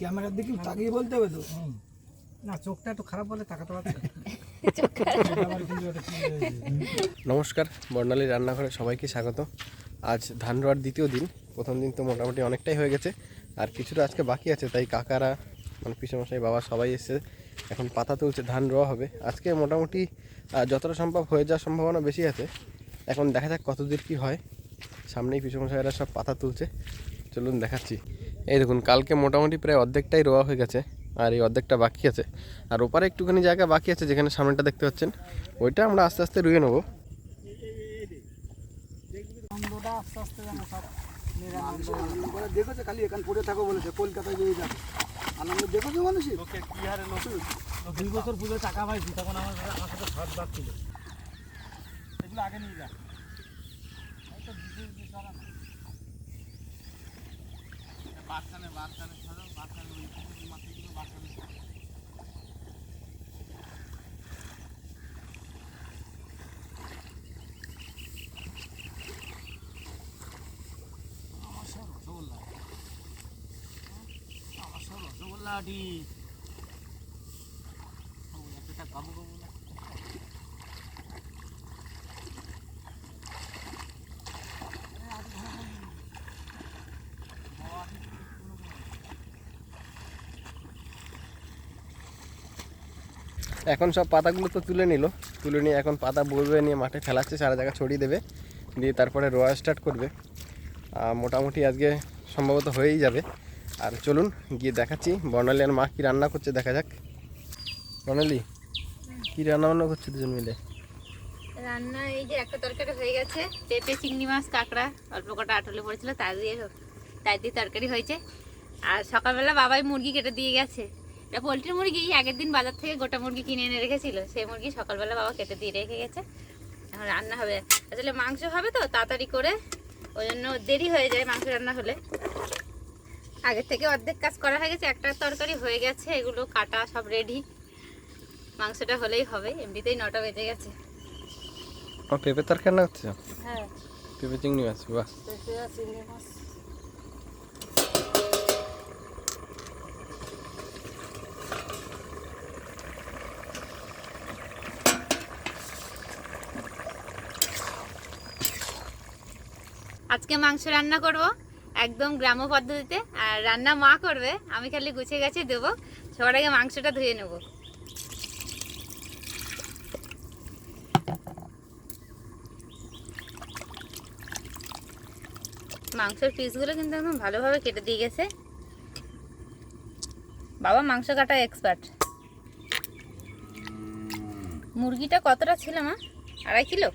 ক্যামেরার দিকে তাকিয়ে বলতে হবে তো। না চোখটা একটু খারাপ বলে তাকাতে পারছে? নমস্কার বর্ণালী রান্নাঘরে সবাইকে স্বাগত। আজ ধান রোয়ার দ্বিতীয় দিন প্রথম দিন তো মোটামুটি অনেকটাই হয়ে গেছে। আর কিছুটা আজকে বাকি আছে তাই কাকারা মানে পিসমশাই বাবা সবাই এসে এখন পাতা তুলছে ধান রোয়া হবে। আজকে মোটামুটি যতটা সম্ভব হয়ে যাওয়ার সম্ভাবনা বেশি আছে। এখন দেখা যাক কতদূর কি হয়। সামনেই পিসমশাইরা সব পাতা তুলছে। চলুন দেখাচ্ছি। এই দেখুন, কালকে মোটামুটি প্রায় অর্ধেকটাই রোয়া হয়ে গেছে, আর এই অর্ধেকটা বাকি আছে। আর ওপারে একটুখানি জায়গা বাকি আছে, যেখানে সামনেটা দেখতে পাচ্ছেন। ওইটা আমরা আস্তে আস্তে রুয়ে নেব। দেখেছে খালি এখান পড়ে থাকো বলেছে কলকাতায় গিয়ে যাবে আনন্দ দেখেছ মানুষই দুই বছর পুজো টাকা পাইছি তখন আমার আমার সাথে এগুলো আগে নিয়ে যা রসগোল্লাটি বাবু বাবু না এখন সব পাতাগুলো তো তুলে নিল। তুলে নিয়ে এখন পাতা বইবে নিয়ে মাঠে ফেলাচ্ছে সারা জায়গা ছড়িয়ে দেবে। দিয়ে তারপরে রোয়া স্টার্ট করবে। মোটামুটি আজকে সম্ভবত হয়েই যাবে। আর চলুন গিয়ে দেখাচ্ছি, বর্ণালী আর মা কী রান্না করছে, দেখা যাক। বর্ণালী, কী রান্না বান্না করছে দুজন মিলে? রান্না এই যে একটা তরকারি হয়ে গেছে, পেঁপে, চিংড়ি মাছ, কাঁকড়া, অল্প কটা আটলে পড়েছিল দিয়ে তাই দিয়ে তরকারি হয়েছে। আর সকালবেলা বাবাই মুরগি কেটে দিয়ে গেছে। এটা পোলট্রি মুরগি আগের দিন বাজার থেকে গোটা মুরগি কিনে এনে রেখেছিল। সেই মুরগি সকালবেলা বাবা কেটে দিয়ে রেখে গেছে। এখন রান্না হবে। আসলে মাংস হবে তো তাড়াতাড়ি করে। ওই জন্য দেরি হয়ে যায় মাংস রান্না হলে। আগের থেকে অর্ধেক কাজ করা হয়ে গেছে একটা তরকারি হয়ে গেছে এগুলো কাটা সব রেডি মাংসটা হলেই হবে এমনিতেই নটা বেজে গেছে। পেঁপে তরকারি রান্না করছে হ্যাঁ। পেঁপে চিংড়ি মাছ বাহ। পেঁপে চিংড়ি মাছ। আজকে মাংস রান্না করব একদম গ্রাম্য পদ্ধতিতে, আর রান্না মা করবে, আমি খালি গুছিয়ে গেছে দেবো, সবার আগে মাংসটা ধুয়ে নেব। মাংসের পিসগুলো কিন্তু একদম ভালোভাবে কেটে দিয়ে গেছে। বাবা, মাংস কাটা এক্সপার্ট মুরগিটা কতটা ছিল মা? আড়াই কিলো?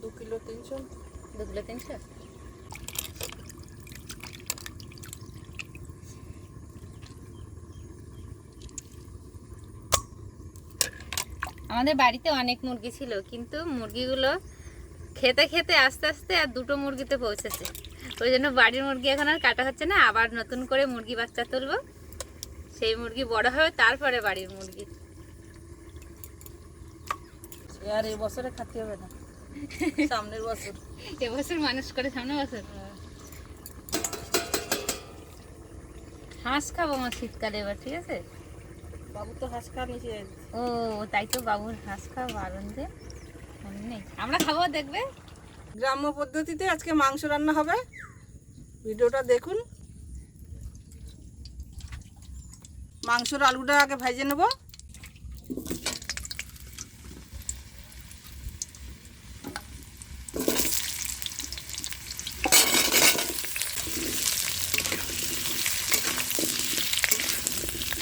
দু কিলো, তিনশো। দু কিলো তিনশো? আমাদের বাড়িতে অনেক মুরগি ছিল, কিন্তু মুরগিগুলো খেতে খেতে আস্তে আস্তে আর দুটো মুরগিতে পৌঁছেছে। ওই জন্য বাড়ির মুরগি এখন আর কাটা হচ্ছে না, আবার নতুন করে মুরগি বাচ্চা তুলবো। সেই মুরগি বড় হবে, তারপরে বাড়ির মুরগি। আর এই বছরে খাতে হবে না। সামনের বছর। এবছর মানুষ করে সামনে বছর? হাঁস খাব আমার শীতকালে এবার ঠিক আছে? বাবু তো হাঁস খাওয়া নিচে ও তাই তো বাবুর হাঁস খাওয়া আনন্দে নেই। আমরা খাব দেখবে? গ্রাম্য পদ্ধতিতে আজকে মাংস রান্না হবে। ভিডিওটা দেখুন। মাংসর আলুটা আগে ভেজে নেব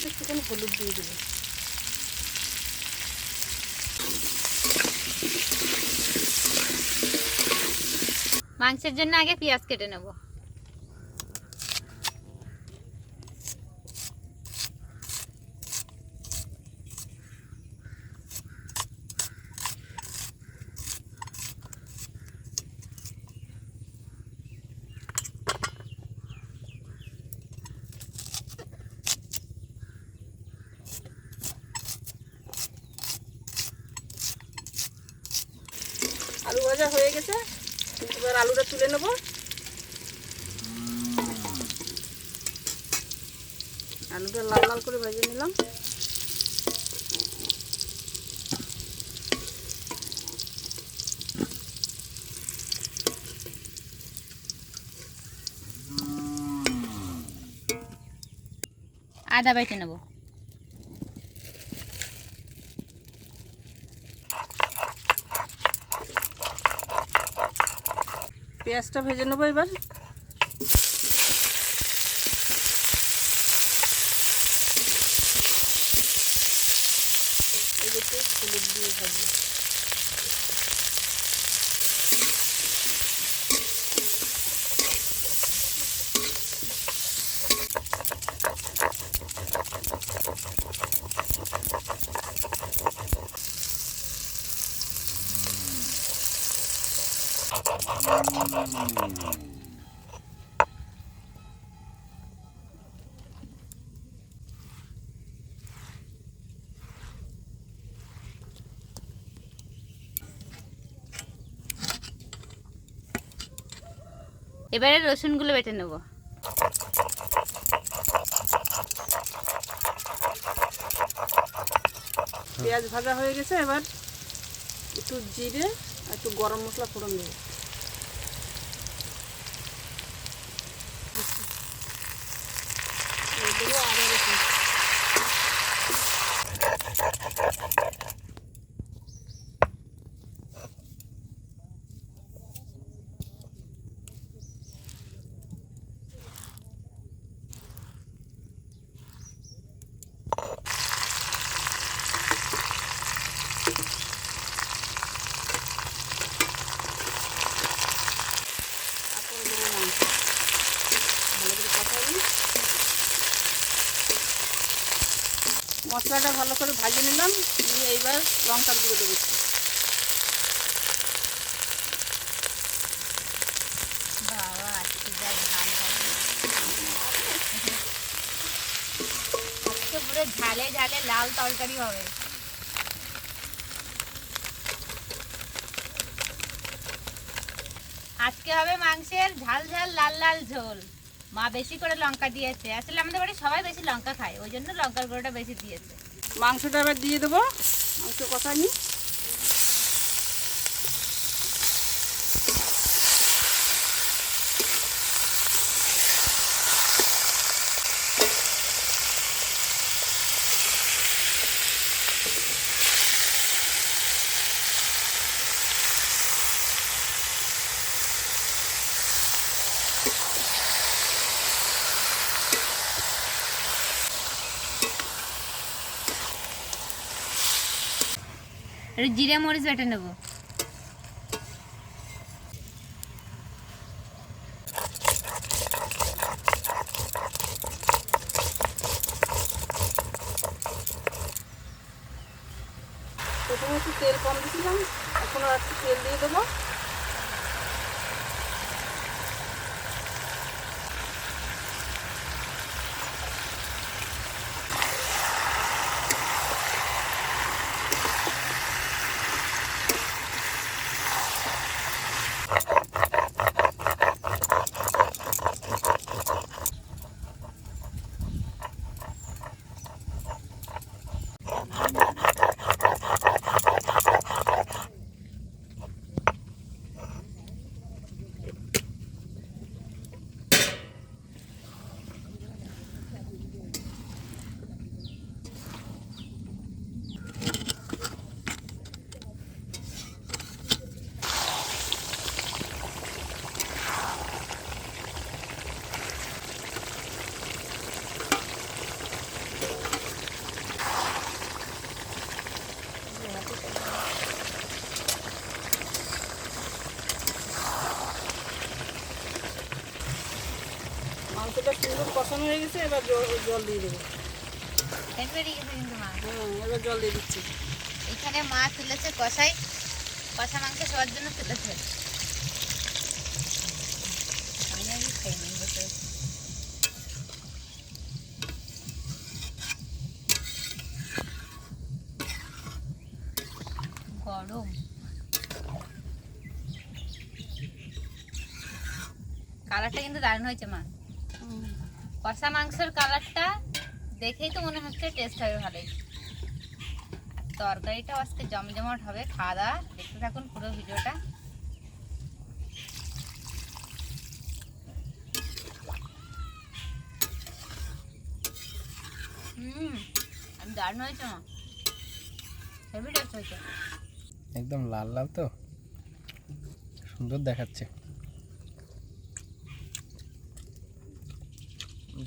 একটুখানি হলুদ দিয়ে দেবো মাংসের জন্য আগে পেঁয়াজ কেটে নেব। আলু ভাজা হয়ে গেছে। এবার আলুটা তুলে নেব। আলুটা লাল লাল করে ভেজে নিলাম। আদা বেটে নেব। পেঁয়াজটা ভেজে নেব এবার। এবারে রসুনগুলো বেটে নেব। পেঁয়াজ ভাজা হয়ে গেছে, এবার একটু জিরে আর একটু গরম মশলা ফোড়ন দেবো। মশলাটা ভালো করে ভাজে নিলাম নিয়ে এইবার লঙ্কার গুঁড়ো দেবো ঝালে ঝালে লাল তরকারি হবে। আজকে হবে মাংসের ঝাল ঝাল, লাল লাল ঝোল। মা বেশি করে লঙ্কা দিয়েছে। আসলে আমাদের বাড়ি সবাই বেশি লঙ্কা খায়, ওই জন্য লঙ্কার গুঁড়োটা বেশি দিয়েছে। মাংসটা এবার দিয়ে দেবো। মাংস কষাই একটু জিরে মরিচ বেটে নেব। একটু তেল কম দিয়েছিলাম এখন আর তেল দিয়ে দেবো মাংসটা সুন্দর কষানো হয়ে গেছে এবার জল দিয়ে দেবো। হ্যাঁ এবার জল দিয়ে দিচ্ছি। এখানে মা তুলেছে কষাই কষা মাংস সবার জন্য তুলেছে। গরম। কালারটা কিন্তু দারুণ হয়েছে মা। কষা মাংসের কালারটা দেখেই তো মনে হচ্ছে টেস্ট হবে ভালোই। তরকারিটাও আজকে জমজমাট হবে, খাওয়া দাওয়া, দেখতে থাকুন পুরো ভিডিওটা। হুম, আমি একদম লাল লাল তো। সুন্দর দেখাচ্ছে।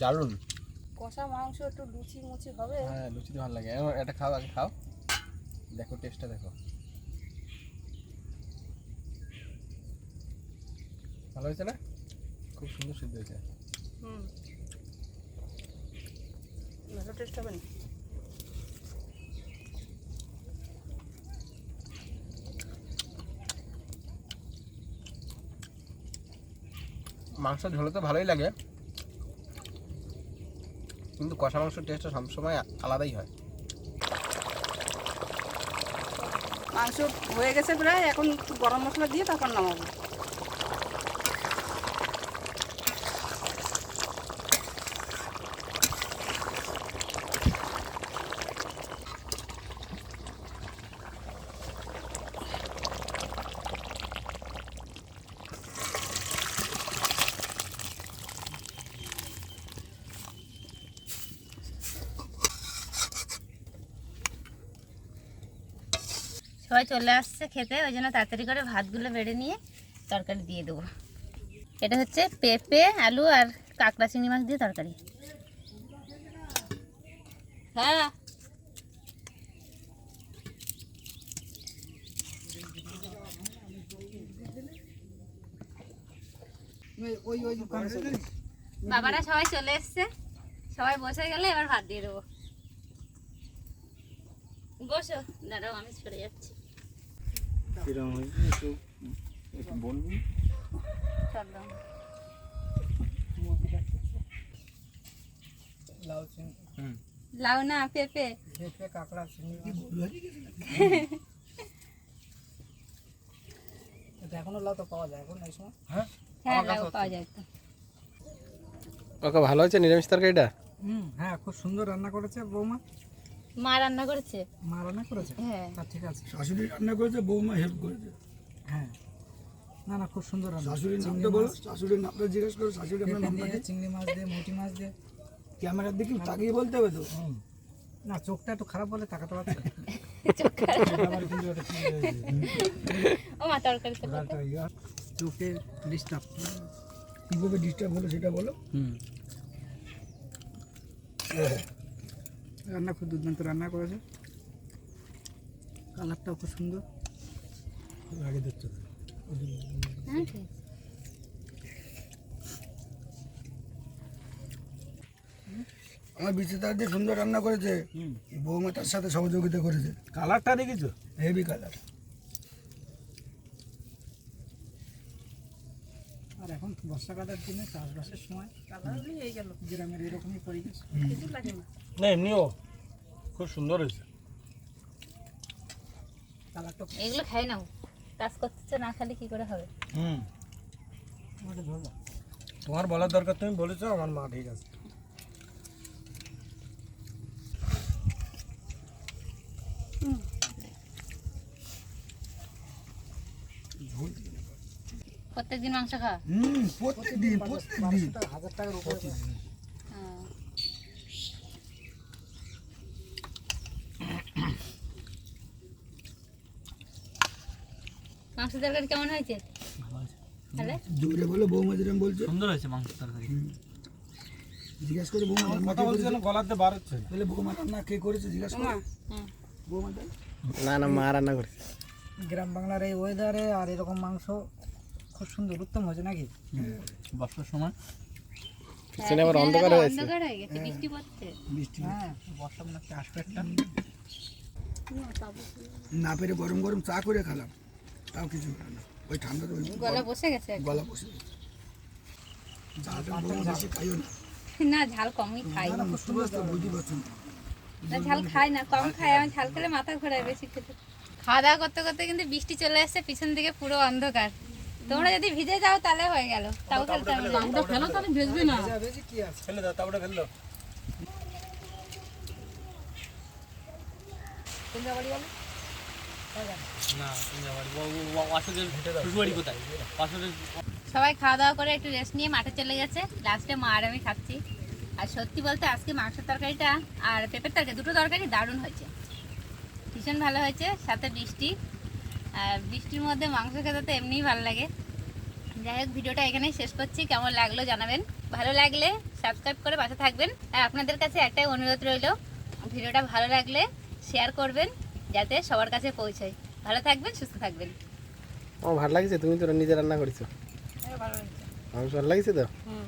দারুণ কষা মাংস একটু লুচি মুচি হবে। হ্যাঁ লুচিতে ভালো লাগে। এটা খাও আগে খাও। দেখো টেস্টটা দেখো। ভালো হয়েছে না? খুব সুন্দর সিদ্ধ হয়েছে। হুম। ভালো টেস্ট হবে না? মাংস ঝোলে তো ভালোই লাগে। কিন্তু কষা মাংসের টেস্টটা সবসময় আলাদাই হয়। মাংস হয়ে গেছে প্রায়, এখন গরম মশলা দিয়ে তারপর নামাবো। সবাই চলে আসছে খেতে, ওই জন্য তাড়াতাড়ি করে ভাতগুলো বেড়ে নিয়ে তরকারি দিয়ে দেবো। এটা হচ্ছে পেঁপে, আলু আর কাঁকড়া চিংড়ি মাছ দিয়ে তরকারি। হ্যাঁ। বাবারা সবাই চলে এসছে। সবাই বসে গেলে এবার ভাত দিয়ে দেবো। বসো, দাঁড়াও, আমি সরে যাচ্ছি। কিরম হয়েছে একটু একটু বলবি? চলো লাউ না পেঁপে। এখনও লাউ তো পাওয়া যায় এখন এই সময়। হ্যাঁ? লাউ পাওয়া যায় তো। ওকে ভালো হয়েছে? নিরামিষ তরকারিটা? হুম হ্যাঁ খুব সুন্দর রান্না করেছে বৌমা। মা রান্না করেছে? মা রান্না করেছে? হ্যাঁ। ঠিক আছে। শাশুড়ি রান্না করেছে বৌমা হেল্প করেছে। হ্যাঁ। না না খুব সুন্দর রান্না। শাশুড়ির নামটা বলো শাশুড়ির নামটা জিজ্ঞেস করো শাশুড়ি আপনার নামটা কি? চিংড়ি মাছ দিয়ে মুটি মাছ দিয়ে। ক্যামেরার দিকে তাকিয়ে বলতে হবে তো। না চোখটা একটু খারাপ বলে তাকাতে পারছে চোখের ডিস্টার্ব কীভাবে ডিস্টার্ব হলো সেটা বলো। রান্না খুব দুর্দান্ত রান্না করেছে। কালারটাও খুব সুন্দর। আগে দেখছ হ্যাঁ। আমার বিচিতার দিয়ে সুন্দর রান্না করেছে বৌমা তার সাথে সহযোগিতা করেছে। কালারটা দেখেছ হেভি কালার আর এখন বর্ষাকালের দিনে চাষবাসের সময় কালার এই গেল। গ্রামের এরকমই পরিবেশ। না। না এমনিও খুব সুন্দর হয়েছে। এগুলো খাই নাও কাজ করতেছে না খালি কি করে হবে? হুম। তোমার বলার দরকার তুমি বলেছ আমার মা ঠিক আছে। প্রত্যেকদিন মাংস খাওয়া হুম প্রত্যেকদিন প্রত্যেকদিন। হাজার টাকার উপরে হ্যাঁ। মাংস তরকারি কেমন হয়েছে? তাহলে? জোরে বলো বৌমা যেরকম বলছে? সুন্দর হয়েছে মাংস তরকারি। জিজ্ঞাসা করে বৌমা কথা বলছি? যেন গলাতে বার হচ্ছে। তাহলে বৌমা রান্না কে করেছে জিজ্ঞাসা করো? হুম। বৌমাটা না না মা রান্না করেছে। গ্রাম বাংলার এই ওয়েদারে আর এরকম মাংস খুব সুন্দর উত্তম হয়েছে নাকি? বর্ষার সময়। পিছনে আবার হ্যাঁ, অন্ধকার দেখো, হয়েছে। অন্ধকার হয়ে গেছে বৃষ্টি পড়ছে। বৃষ্টি হ্যাঁ বর্ষা মনে হচ্ছে আসবে একটা। না পেরে গরম গরম চা করে খেলাম তাও কিছু না। ওই ঠান্ডাতে ওই গলা বসে গেছে গলা বসে না। না ঝাল কমই খাই। না, ঝাল খাই না। কম খাই আমি ঝাল খেলে মাথা ঘোরায় বেশি খেতে। খাওয়া দাওয়া করতে করতে কিন্তু বৃষ্টি চলে আসছে পিছন দিকে পুরো অন্ধকার। তোমরা যদি ভিজে যাও তাহলে হয়ে গেল। তাও খেলতে হবে তাও খেলো তাহলে ভিজবে না। ভিজে কি আছে। ফেলে দাও তাওটা ফেলে সবাই খাওয়া দাওয়া করে একটু রেস্ট নিয়ে মাঠে চলে গেছে। লাস্টে মা আর আমি খাচ্ছি। আর সত্যি বলতে আজকে মাংসের তরকারিটা আর পেঁপের তরকারি দুটো তরকারি দারুণ হয়েছে। ভীষণ ভালো হয়েছে সাথে বৃষ্টি আর বৃষ্টির মধ্যে মাংস খেতে তো এমনিই ভালো লাগে। যাই হোক ভিডিওটা এখানেই শেষ করছি। কেমন লাগল জানাবেন। ভালো লাগলে সাবস্ক্রাইব করে পাশে থাকবেন। আর আপনাদের কাছে একটাই অনুরোধ রইল ভিডিওটা ভালো লাগলে শেয়ার করবেন যাতে সবার কাছে পৌঁছায়। ভালো থাকবেন সুস্থ থাকবেন। ও ভালো লাগছে তুমি তো নিজে রান্না করেছ। ভালো লাগছে। ভালো লাগছে তো? হুম।